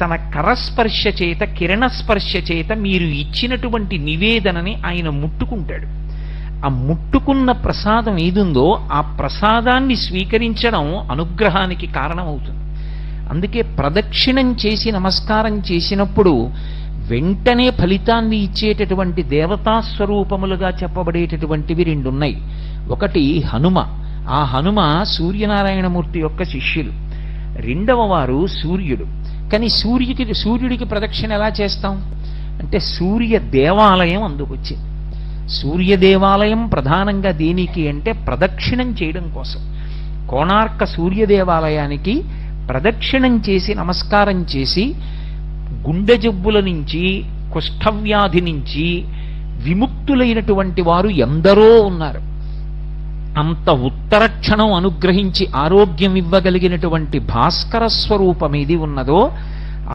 తన కరస్పర్శ చేత కిరణస్పర్శ చేత మీరు ఇచ్చినటువంటి నివేదనని ఆయన ముట్టుకుంటాడు. ఆ ముట్టుకున్న ప్రసాదం ఏదుందో ఆ ప్రసాదాన్ని స్వీకరించడం అనుగ్రహానికి కారణమవుతుంది. అందుకే ప్రదక్షిణం చేసి నమస్కారం చేసినప్పుడు వెంటనే ఫలితాన్ని ఇచ్చేటటువంటి దేవతా స్వరూపములుగా చెప్పబడేటటువంటివి రెండు ఉన్నాయి ఒకటి హనుమ. ఆ హనుమ సూర్యనారాయణమూర్తి యొక్క శిష్యులు. రెండవ వారు సూర్యుడు. కానీ సూర్యుడికి సూర్యుడికి ప్రదక్షిణ ఎలా చేస్తాం? అంటే సూర్య దేవాలయం అందుకొచ్చింది. సూర్య దేవాలయం ప్రధానంగా దేనికి అంటే ప్రదక్షిణం చేయడం కోసం. కోణార్క సూర్య దేవాలయానికి ప్రదక్షిణం చేసి నమస్కారం చేసి గుండె జబ్బుల నుంచి కుష్ఠవ్యాధి నుంచి విముక్తులైనటువంటి వారు ఎందరో ఉన్నారు. అంత ఉత్తరక్షణం అనుగ్రహించి ఆరోగ్యం ఇవ్వగలిగినటువంటి భాస్కర స్వరూపం ఏది ఉన్నదో